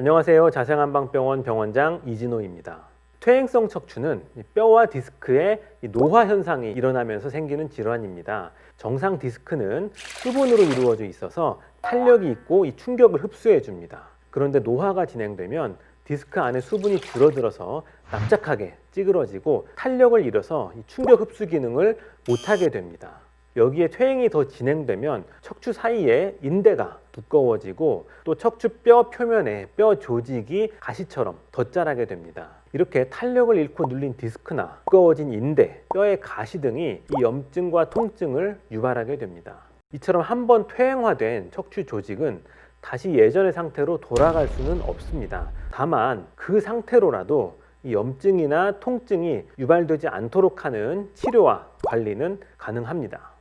안녕하세요. 자생한방병원 병원장 이진호입니다. 퇴행성 척추는 이 뼈와 디스크의 이 노화 현상이 일어나면서 생기는 질환입니다. 정상 디스크는 수분으로 이루어져 있어서 탄력이 있고 이 충격을 흡수해 줍니다. 그런데 노화가 진행되면 디스크 안에 수분이 줄어들어서 납작하게 찌그러지고 탄력을 잃어서 이 충격 흡수 기능을 못하게 됩니다. 여기에 퇴행이 더 진행되면 척추 사이에 인대가 두꺼워지고 또 척추뼈 표면에 뼈 조직이 가시처럼 덧자라게 됩니다. 이렇게 탄력을 잃고 눌린 디스크나 두꺼워진 인대, 뼈의 가시 등이 이 염증과 통증을 유발하게 됩니다. 이처럼 한번 퇴행화된 척추 조직은 다시 예전의 상태로 돌아갈 수는 없습니다. 다만 그 상태로라도 이 염증이나 통증이 유발되지 않도록 하는 치료와 관리는 가능합니다.